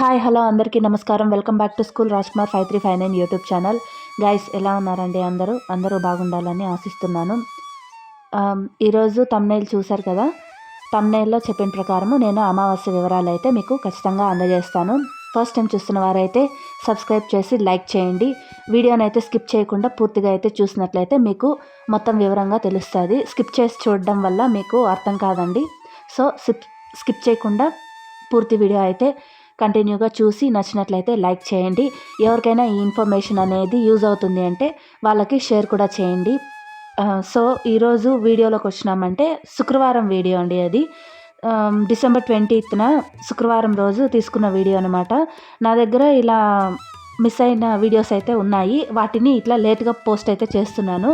Hi hello అందరికీ నమస్కారం. Welcome back to school Raj Kumar five three five nine YouTube channel. Guys ఎలా ఉన్నారండి అందరూ? అందరూ బాగుండాలని ఆశిస్తున్నాను. ఈరోజు తమ్నైల్ చూశారు కదా? తమ్నైల్లో చెప్పిన ప్రకారము నేను అమావాస్య వివరాలు అయితే మీకు ఖచ్చితంగా అందజేస్తాను. ఫస్ట్ టైం చూస్తున్న వారైతే సబ్స్క్రైబ్ చేసి లైక్ చేయండి. వీడియోని అయితే స్కిప్ చేయకుండా పూర్తిగా అయితే చూసినట్లయితే మీకు మొత్తం వివరంగా తెలుస్తుంది. స్కిప్ చేసి చూడడం వల్ల మీకు అర్థం కాదండి. సో స్కిప్ స్కిప్ చేయకుండా పూర్తి వీడియో అయితే కంటిన్యూగా చూసి నచ్చినట్లయితే లైక్ చేయండి. ఎవరికైనా ఈ ఇన్ఫర్మేషన్ అనేది యూజ్ అవుతుంది అంటే వాళ్ళకి షేర్ కూడా చేయండి. సో ఈరోజు వీడియోలోకి వచ్చినామంటే శుక్రవారం వీడియో అండి అది. డిసెంబర్ ట్వంటీత్న శుక్రవారం రోజు తీసుకున్న వీడియో అనమాట నా దగ్గర ఇలా మిస్ అయిన వీడియోస్ అయితే ఉన్నాయి. వాటిని ఇట్లా లేట్గా పోస్ట్ అయితే చేస్తున్నాను.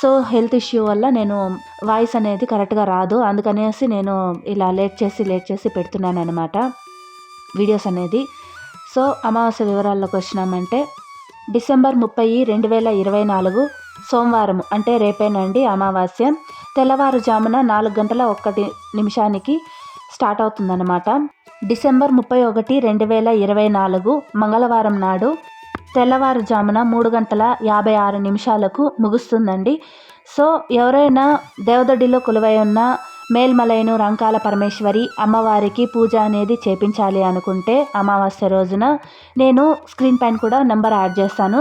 సో హెల్త్ ఇష్యూ వల్ల నేను వాయిస్ అనేది కరెక్ట్గా రాదు. అందుకనేసి నేను ఇలా లేట్ చేసి లేట్ చేసి పెడుతున్నాను అనమాట వీడియోస్ అనేది. సో అమావాస్య వివరాల్లోకి వచ్చినామంటే డిసెంబర్ ముప్పై రెండు వేల ఇరవై నాలుగు సోమవారం అంటే రేపేనండి అమావాస్య తెల్లవారుజామున నాలుగు గంటల ఒక్కటి నిమిషానికి స్టార్ట్ అవుతుందన్నమాట. డిసెంబర్ ముప్పై ఒకటి రెండు వేల ఇరవై నాలుగు మంగళవారం నాడు తెల్లవారుజామున మూడు గంటల యాభై ఆరు నిమిషాలకు ముగుస్తుందండి. సో ఎవరైనా దేవదొడిలో కొలువై ఉన్న మేల్మలైను రంకాల పరమేశ్వరి అమ్మవారికి పూజ అనేది చేపించాలి అనుకుంటే అమావాస్య రోజున నేను స్క్రీన్ పైన కూడా నెంబర్ యాడ్ చేస్తాను.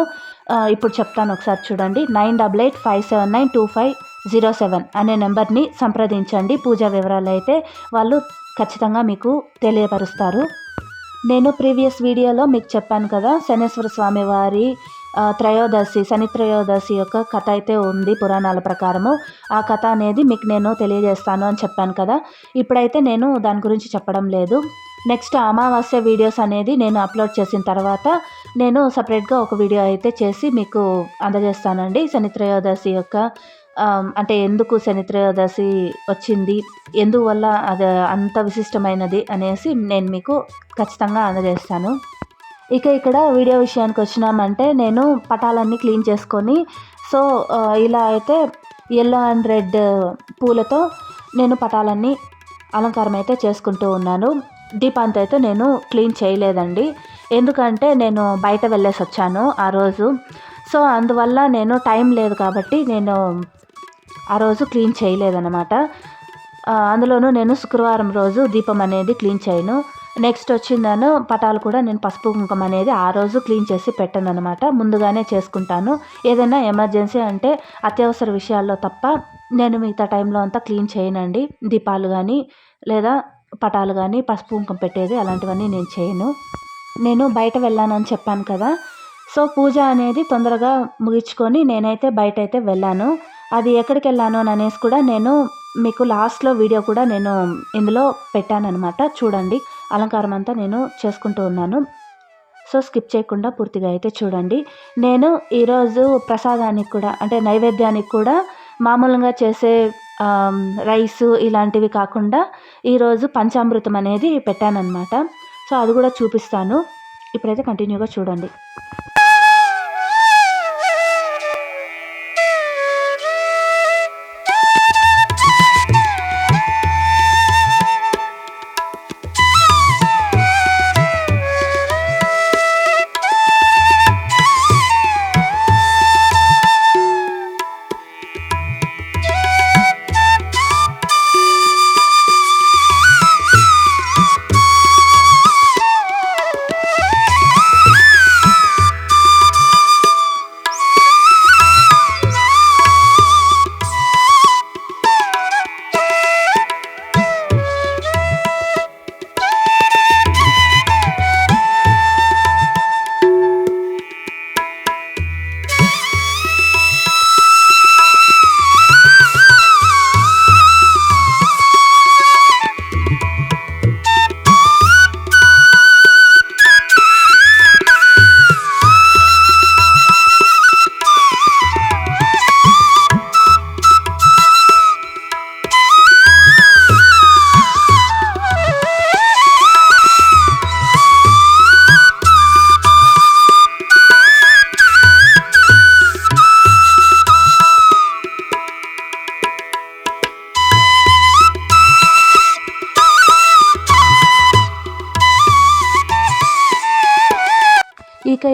ఇప్పుడు చెప్తాను ఒకసారి చూడండి. Nine double eight five seven nine two five zero seven అనే నెంబర్ని సంప్రదించండి. పూజా వివరాలు అయితే వాళ్ళు ఖచ్చితంగా మీకు తెలియపరుస్తారు. నేను ప్రీవియస్ వీడియోలో మీకు చెప్పాను కదా శనేశ్వర స్వామి వారి త్రయోదశి శని త్రయోదశి యొక్క కథ అయితే ఉంది పురాణాల ప్రకారము. ఆ కథ అనేది మీకు నేను తెలియజేస్తాను అని చెప్పాను కదా. ఇప్పుడైతే నేను దాని గురించి చెప్పడం లేదు. నెక్స్ట్ అమావాస్య వీడియోస్ అనేది నేను అప్లోడ్ చేసిన తర్వాత నేను సపరేట్గా ఒక వీడియో అయితే చేసి మీకు అందజేస్తానండి. శని త్రయోదశి యొక్క అంటే ఎందుకు శని త్రయోదశి వచ్చింది ఎందువల్ల అది అంత విశిష్టమైనది అనేసి నేను మీకు ఖచ్చితంగా అందజేస్తాను. ఇక ఇక్కడ వీడియో విషయానికి వచ్చినామంటే నేను పటాలన్నీ క్లీన్ చేసుకొని సో ఇలా అయితే ఎల్లో అండ్ రెడ్ పూలతో నేను పటాలన్నీ అలంకారం అయితే చేసుకుంటూ ఉన్నాను. దీపాంతో అయితే నేను క్లీన్ చేయలేదండి. ఎందుకంటే నేను బయట వెళ్ళేసి వచ్చాను ఆ రోజు. సో అందువల్ల నేను టైం లేదు కాబట్టి నేను ఆ రోజు క్లీన్ చేయలేదన్నమాట. అందులోనూ నేను శుక్రవారం రోజు దీపం అనేది క్లీన్ చేయను. నెక్స్ట్ వచ్చిందను పటాలు కూడా నేను పసుపు కుంకుమ అనేది ఆ రోజు క్లీన్ చేసి పెట్టాను అనమాట ముందుగానే చేసుకుంటాను. ఏదైనా ఎమర్జెన్సీ అంటే అత్యవసర విషయాల్లో తప్ప నేను మిగతా టైంలో అంతా క్లీన్ చేయనండి. దీపాలు కానీ లేదా పటాలు కానీ పసుపు కుంకుమ పెట్టేది అలాంటివన్నీ నేను చేయను. నేను బయట వెళ్ళానని చెప్పాను కదా. సో పూజ అనేది తొందరగా ముగించుకొని నేనైతే బయట అయితే వెళ్ళాను. అది ఎక్కడికి వెళ్ళాను అని అనేసి కూడా నేను మీకు లాస్ట్లో వీడియో కూడా నేను ఇందులో పెట్టానమాట చూడండి. అలంకారం అంతా నేను చేసుకుంటూ ఉన్నాను. సో స్కిప్ చేయకుండా పూర్తిగా అయితే చూడండి. నేను ఈరోజు ప్రసాదానికి కూడా అంటే నైవేద్యానికి కూడా మామూలుగా చేసే రైసు రైస్ ఇలాంటివి కాకుండా ఈరోజు పంచామృతం అనేది పెట్టానన్నమాట. సో అది కూడా చూపిస్తాను. ఇప్పుడైతే కంటిన్యూగా చూడండి.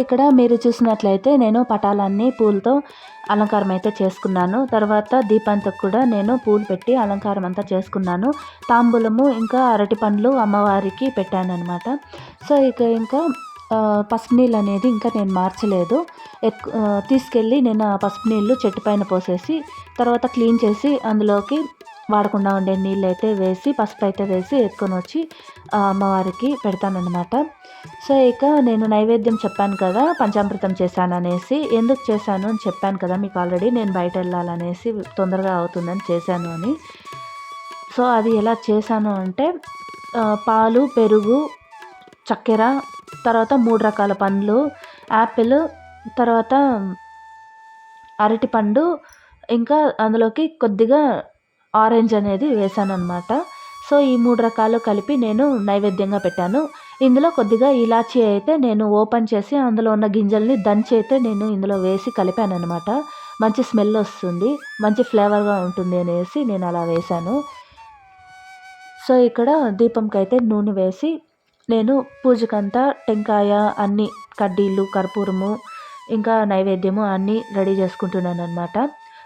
ఇక్కడ మీరు చూసినట్లయితే నేను పటాలన్నీ పూలతో అలంకారం అయితే చేసుకున్నాను. తర్వాత దీపంతో కూడా నేను పూలు పెట్టి అలంకారం అంతా చేసుకున్నాను. తాంబూలము ఇంకా అరటి పండ్లు అమ్మవారికి పెట్టాను అనమాట సో ఇక ఇంకా పసుపు నీళ్ళు అనేది ఇంకా నేను మార్చలేదు. ఎక్ తీసుకెళ్ళి నేను ఆ పసుపు నీళ్ళు చెట్టు పైన పోసేసి తర్వాత క్లీన్ చేసి అందులోకి వాడకుండా ఉండే నీళ్ళు అయితే వేసి పసుపు అయితే వేసి ఎత్తుకొని వచ్చి అమ్మవారికి పెడతానన్నమాట సో ఇక నేను నైవేద్యం చెప్పాను కదా పంచామృతం చేశాను అనేసి ఎందుకు చేశాను అని చెప్పాను కదా మీకు ఆల్రెడీ నేను బయట వెళ్ళాలనేసి తొందరగా అవుతుందని చేశాను అని. సో అది ఎలా చేశాను అంటే పాలు పెరుగు చక్కెర తర్వాత మూడు రకాల పండ్లు యాపిల్ తర్వాత అరటిపండు ఇంకా అందులోకి కొద్దిగా ఆరెంజ్ అనేది వేసాను అనమాట సో ఈ మూడు రకాలు కలిపి నేను నైవేద్యంగా పెట్టాను. ఇందులో కొద్దిగా ఇలాచీ అయితే నేను ఓపెన్ చేసి అందులో ఉన్న గింజల్ని దంచి అయితే నేను ఇందులో వేసి కలిపాను అనమాట మంచి స్మెల్ వస్తుంది మంచి ఫ్లేవర్గా ఉంటుంది అనేసి నేను అలా వేశాను సో ఇక్కడ దీపంకి అయితే నూనె వేసి నేను పూజకంతా టెంకాయ అన్ని కడ్డీలు కర్పూరము ఇంకా నైవేద్యము అన్నీ రెడీ చేసుకుంటున్నాను అనమాట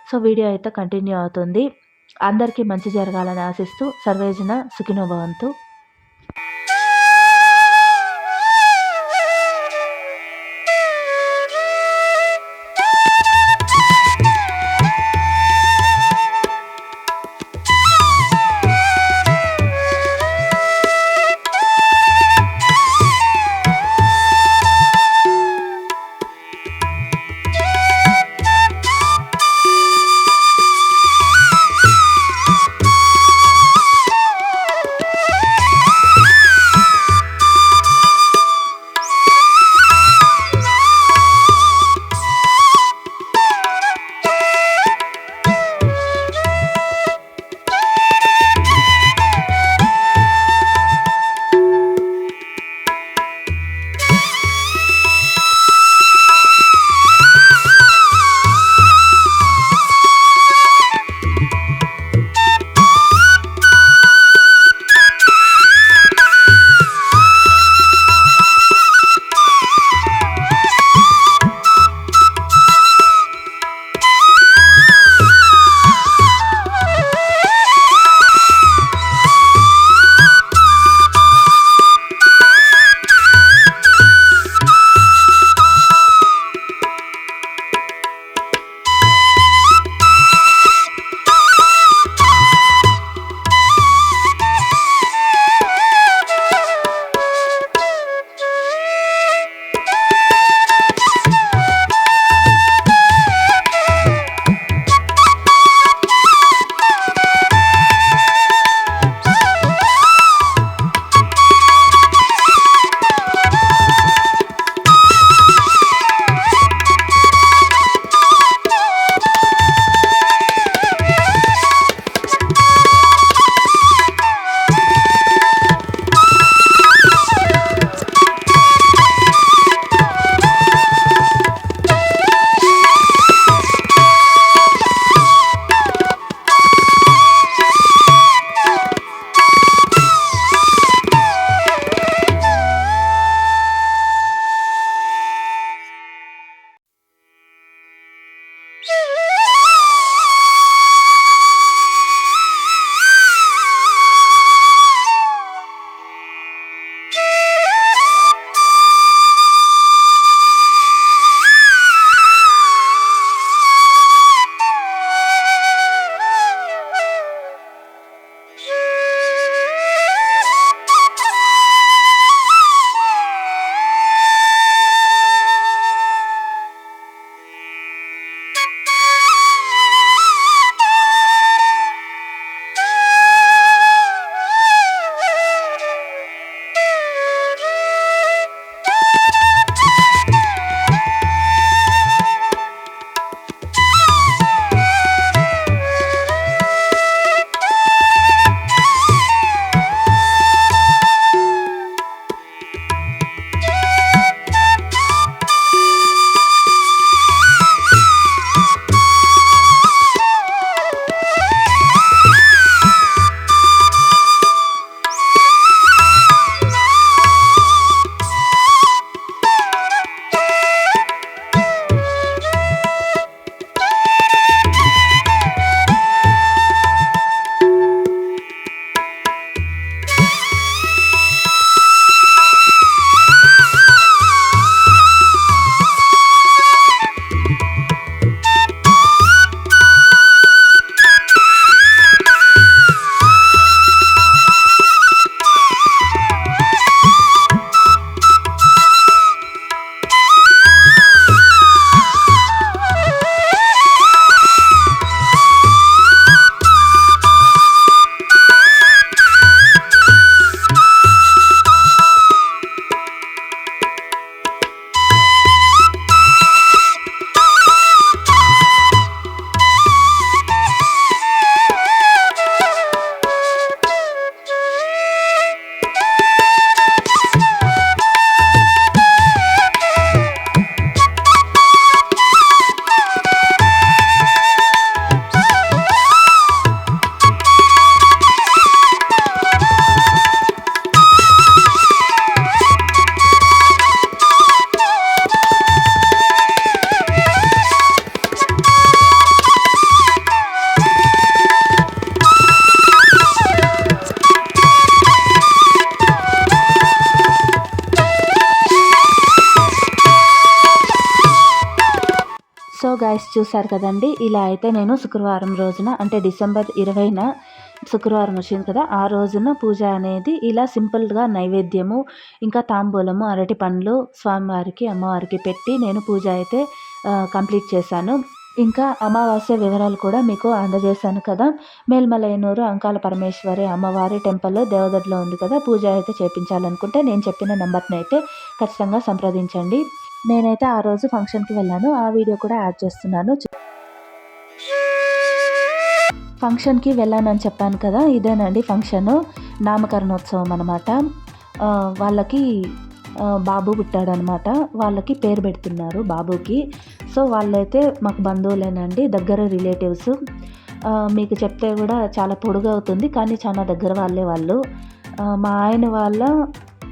సో వీడియో అయితే కంటిన్యూ అవుతుంది. అందరికీ మంచి జరగాలని ఆశిస్తూ సర్వేజన సుఖినో గాయస్ చూసారు కదండి? ఇలా అయితే నేను శుక్రవారం రోజున అంటే డిసెంబర్ ఇరవైన శుక్రవారం వచ్చింది కదా ఆ రోజున పూజ అనేది ఇలా సింపుల్గా నైవేద్యము ఇంకా తాంబూలము అరటి పండ్లు స్వామివారికి అమ్మవారికి పెట్టి నేను పూజ అయితే కంప్లీట్ చేశాను. ఇంకా అమావాస్య వివరాలు కూడా మీకు అందజేశాను కదా మేల్మలయనూరు అంకాల పరమేశ్వరి అమ్మవారి టెంపుల్ దేవదడ్లో ఉంది కదా పూజ అయితే చేపించాలనుకుంటే నేను చెప్పిన నెంబర్ని అయితే ఖచ్చితంగా సంప్రదించండి. నేనైతే ఆ రోజు ఫంక్షన్కి వెళ్ళాను. ఆ వీడియో కూడా యాడ్ చేస్తున్నాను. ఫంక్షన్కి వెళ్ళానని చెప్పాను కదా ఇదేనండి ఫంక్షను. నామకరణోత్సవం అనమాట వాళ్ళకి బాబు పుట్టాడనమాట వాళ్ళకి పేరు పెడుతున్నారు బాబుకి. సో వాళ్ళైతే మాకు బంధువులేనండి దగ్గర రిలేటివ్స్. మీకు చెప్తే కూడా చాలా పొడుగు అవుతుంది కానీ చాలా దగ్గర వాళ్ళే వాళ్ళు. మా ఆయన వాళ్ళ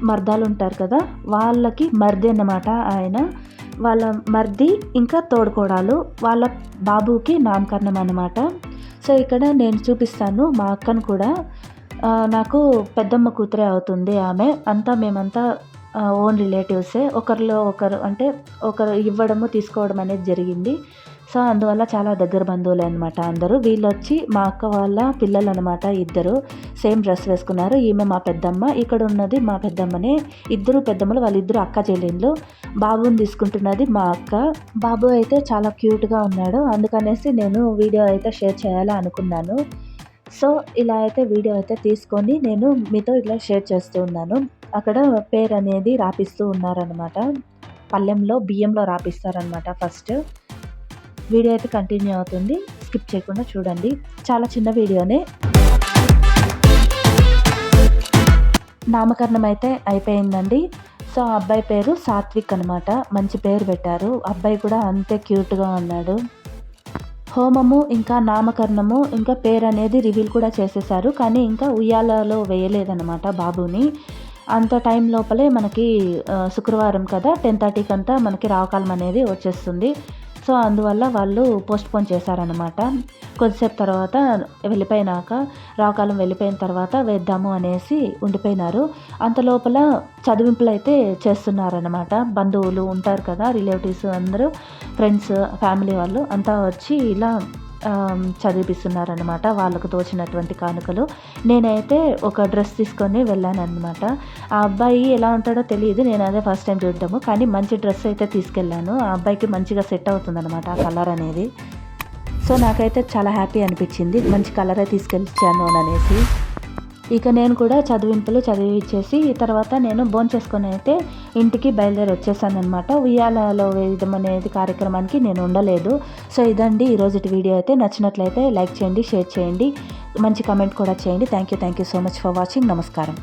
మర్దాలు ఉంటారు కదా వాళ్ళకి మర్ది అన్నమాట ఆయన. వాళ్ళ మర్ది ఇంకా తోడుకోడాలు వాళ్ళ బాబుకి నామకరణం అనమాట సో ఇక్కడ నేను చూపిస్తాను మా అక్కను కూడా. నాకు పెద్దమ్మ కూతురే అవుతుంది ఆమె. అంతా మేమంతా ఓన్ రిలేటివ్సే. ఒకరిలో ఒకరు అంటే ఒకరు ఇవ్వడము తీసుకోవడం అనేది జరిగింది. సో అందువల్ల చాలా దగ్గర బంధువులే అనమాట అందరూ. వీళ్ళు వచ్చి మా అక్క వాళ్ళ పిల్లలు అనమాట ఇద్దరు సేమ్ డ్రెస్ వేసుకున్నారు. ఈమె మా పెద్దమ్మ ఇక్కడ ఉన్నది మా పెద్దమ్మనే. ఇద్దరు పెద్దమ్మలు వాళ్ళిద్దరు అక్క చెల్లెళ్ళు. బాబుని తీసుకుంటున్నది మా అక్క. బాబు అయితే చాలా క్యూట్గా ఉన్నాడు. అందుకనేసి నేను వీడియో అయితే షేర్ చేయాలి అనుకున్నాను. సో ఇలా అయితే వీడియో అయితే తీసుకొని నేను మీతో ఇట్లా షేర్ చేస్తూ ఉన్నాను. అక్కడ పేరు అనేది రాపిస్తూ ఉన్నారనమాట పల్లెంలో బియ్యంలో రాపిస్తారనమాట ఫస్ట్. వీడియో అయితే కంటిన్యూ అవుతుంది. స్కిప్ చేయకుండా చూడండి. చాలా చిన్న వీడియోనే. నామకరణం అయితే అయిపోయిందండి. సో ఆ అబ్బాయి పేరు సాత్విక్ అనమాట మంచి పేరు పెట్టారు. అబ్బాయి కూడా అంతే క్యూట్గా ఉన్నాడు. హోమము ఇంకా నామకరణము ఇంకా పేరు అనేది రివీల్ కూడా చేసేసారు. కానీ ఇంకా ఉయ్యాలలో వేయలేదన్నమాట బాబుని. అంత టైం లోపలే మనకి శుక్రవారం కదా. టెన్ థర్టీకి అంతా మనకి రావకాలం అనేది వచ్చేస్తుంది. సో అందువల్ల వాళ్ళు పోస్ట్పోన్ చేశారనమాట కొద్దిసేపు తర్వాత వెళ్ళిపోయినాక రాకాలం వెళ్ళిపోయిన తర్వాత వేద్దాము అనేసి ఉండిపోయినారు. అంత లోపల చదివింపులు అయితే చేస్తున్నారనమాట బంధువులు ఉంటారు కదా రిలేటివ్స్ అందరూ ఫ్రెండ్స్ ఫ్యామిలీ వాళ్ళు అంతా వచ్చి ఇలా చదివిపిస్తున్నారనమాట వాళ్ళకు తోచినటువంటి కానుకలు. నేనైతే ఒక డ్రెస్ తీసుకొని వెళ్ళానమాట ఆ అబ్బాయి ఎలా ఉంటాడో తెలియదు. నేను అదే ఫస్ట్ టైం చూడటము. కానీ మంచి డ్రెస్ అయితే తీసుకెళ్ళాను. ఆ అబ్బాయికి మంచిగా సెట్ అవుతుందనమాట ఆ కలర్ అనేది. సో నాకైతే చాలా హ్యాపీ అనిపించింది. మంచి కలరే తీసుకెళ్ళాను అనేసి. ఇక నేను కూడా చదివింపులు చదివిచ్చేసి తర్వాత నేను బోన్ చేసుకొని అయితే ఇంటికి బయలుదేరి వచ్చేసాను అనమాట ఉయ్యాలలో వేయడం అనేది కార్యక్రమానికి నేను ఉండలేదు. సో ఇదండి ఈరోజు వీడియో అయితే. నచ్చినట్లయితే లైక్ చేయండి షేర్ చేయండి. మంచి కమెంట్ కూడా చేయండి. Thank you thank you so much for watching. నమస్కారం.